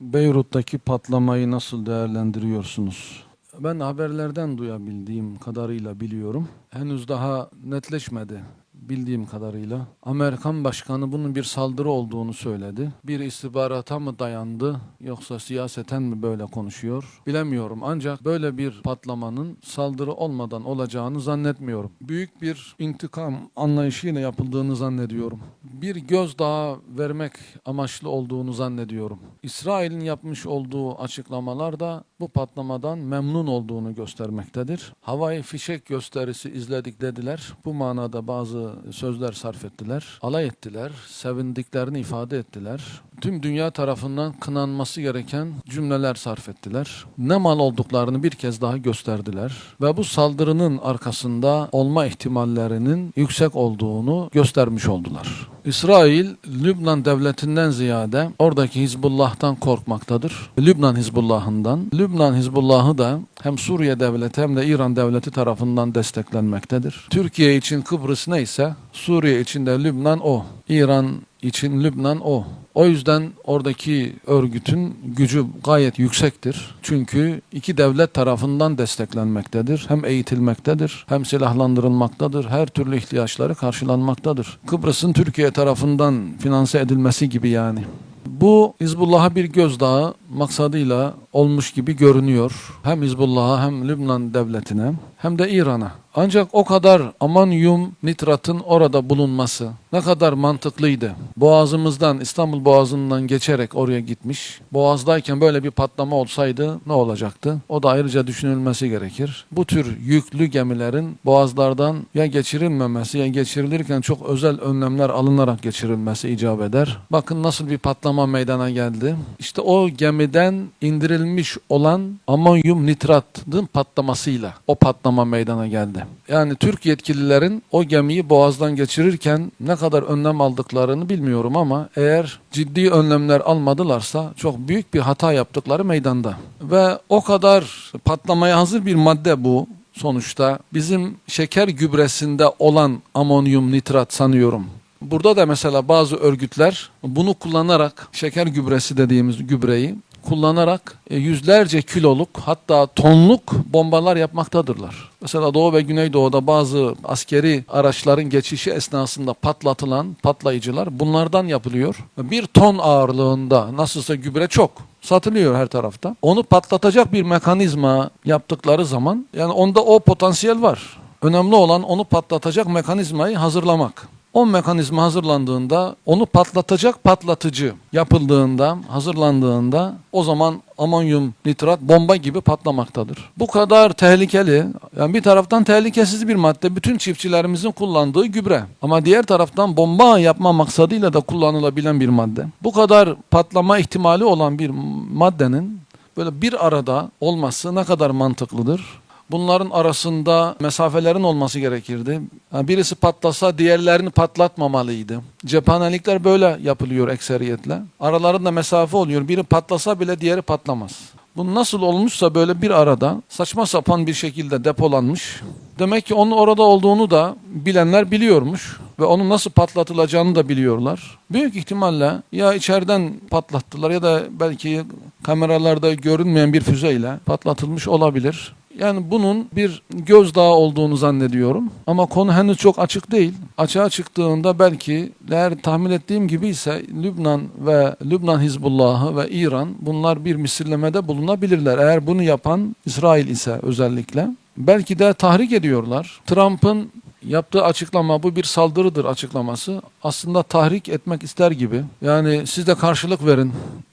Beyrut'taki patlamayı nasıl değerlendiriyorsunuz? Ben haberlerden duyabildiğim kadarıyla biliyorum. Henüz daha netleşmedi bildiğim kadarıyla. Amerikan başkanı bunun bir saldırı olduğunu söyledi. Bir istihbarata mı dayandı yoksa siyaseten mi böyle konuşuyor bilemiyorum. Ancak böyle bir patlamanın saldırı olmadan olacağını zannetmiyorum. Büyük bir intikam anlayışıyla yapıldığını zannediyorum. Bir gözdağı vermek amaçlı olduğunu zannediyorum. İsrail'in yapmış olduğu açıklamalar da bu patlamadan memnun olduğunu göstermektedir. Havai fişek gösterisi izledik dediler. Bu manada bazı sözler sarf ettiler. Alay ettiler. Sevindiklerini ifade ettiler. Tüm dünya tarafından kınanması gereken cümleler sarf ettiler. Ne mal olduklarını bir kez daha gösterdiler. Ve bu saldırının arkasında olma ihtimallerinin yüksek olduğunu göstermiş oldular. İsrail, Lübnan devletinden ziyade oradaki Hizbullah'tan korkmaktadır. Lübnan Hizbullah'ından. Lübnan Hizbullah'ı da hem Suriye devleti hem de İran devleti tarafından desteklenmektedir. Türkiye için Kıbrıs neyse Suriye için de Lübnan o. İran için Lübnan o. O yüzden oradaki örgütün gücü gayet yüksektir. Çünkü iki devlet tarafından desteklenmektedir. Hem eğitilmektedir, hem silahlandırılmaktadır. Her türlü ihtiyaçları karşılanmaktadır. Kıbrıs'ın Türkiye tarafından finanse edilmesi gibi yani. Bu Hizbullah'a bir gözdağı maksadıyla olmuş gibi görünüyor. Hem Hizbullah'a hem Lübnan devletine hem de İran'a. Ancak o kadar amanyum nitratın orada bulunması ne kadar mantıklıydı. Boğazımızdan İstanbul Boğazı'ndan geçerek oraya gitmiş. Boğazdayken böyle bir patlama olsaydı ne olacaktı? O da ayrıca düşünülmesi gerekir. Bu tür yüklü gemilerin boğazlardan ya geçirilmemesi ya geçirilirken çok özel önlemler alınarak geçirilmesi icap eder. Bakın nasıl bir patlama meydana geldi. İşte o gemiden indirilmiş olan amonyum nitratın patlamasıyla o patlama meydana geldi. Yani Türk yetkililerin o gemiyi boğazdan geçirirken ne kadar önlem aldıklarını bilmiyorum ama eğer ciddi önlemler almadılarsa çok büyük bir hata yaptıkları meydanda. Ve o kadar patlamaya hazır bir madde bu sonuçta bizim şeker gübresinde olan amonyum nitrat sanıyorum. Burada da mesela bazı örgütler bunu kullanarak şeker gübresi dediğimiz gübreyi kullanarak e, yüzlerce kiloluk hatta tonluk bombalar yapmaktadırlar. Mesela Doğu ve Güneydoğu'da bazı askeri araçların geçişi esnasında patlatılan patlayıcılar bunlardan yapılıyor. Bir ton ağırlığında nasılsa gübre çok satılıyor her tarafta. Onu patlatacak bir mekanizma yaptıkları zaman yani onda o potansiyel var. Önemli olan onu patlatacak mekanizmayı hazırlamak. O mekanizma hazırlandığında, onu patlatacak patlatıcı yapıldığında, hazırlandığında o zaman amonyum nitrat bomba gibi patlamaktadır. Bu kadar tehlikeli, yani bir taraftan tehlikesiz bir madde, bütün çiftçilerimizin kullandığı gübre. Ama diğer taraftan bomba yapma maksadıyla da kullanılabilen bir madde. Bu kadar patlama ihtimali olan bir maddenin böyle bir arada olması ne kadar mantıklıdır? Bunların arasında mesafelerin olması gerekirdi. Birisi patlasa diğerlerini patlatmamalıydı. Cephanelikler böyle yapılıyor ekseriyetle. Aralarında mesafe oluyor. Biri patlasa bile diğeri patlamaz. Bu nasıl olmuşsa böyle bir arada saçma sapan bir şekilde depolanmış. Demek ki onun orada olduğunu da bilenler biliyormuş ve onun nasıl patlatılacağını da biliyorlar. Büyük ihtimalle ya içeriden patlattılar ya da belki kameralarda görünmeyen bir füzeyle patlatılmış olabilir. Yani bunun bir gözdağı olduğunu zannediyorum. Ama konu henüz çok açık değil. Açığa çıktığında belki eğer tahmin ettiğim gibi ise Lübnan ve Lübnan Hizbullah'ı ve İran bunlar bir misillemede bulunabilirler. Eğer bunu yapan İsrail ise özellikle. Belki de tahrik ediyorlar. Trump'ın yaptığı açıklama bu bir saldırıdır açıklaması aslında tahrik etmek ister gibi. Yani siz de karşılık verin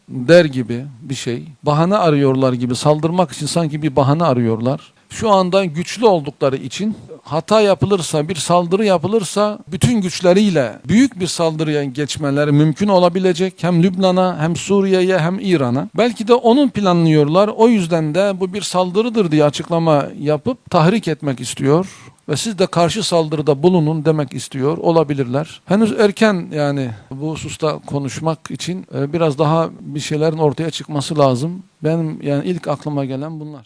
der gibi bir şey. Bahane arıyorlar gibi saldırmak için sanki bir bahane arıyorlar. Şu anda güçlü oldukları için hata yapılırsa, bir saldırı yapılırsa bütün güçleriyle büyük bir saldırıya geçmeleri mümkün olabilecek. Hem Lübnan'a hem Suriye'ye hem İran'a. Belki de onun planlıyorlar. O yüzden de bu bir saldırıdır diye açıklama yapıp tahrik etmek istiyor ve siz de karşı saldırıda bulunun demek istiyor olabilirler. Henüz erken yani bu hususta konuşmak için e, biraz daha bir şeylerin ortaya çıkması lazım. Benim yani ilk aklıma gelen bunlar.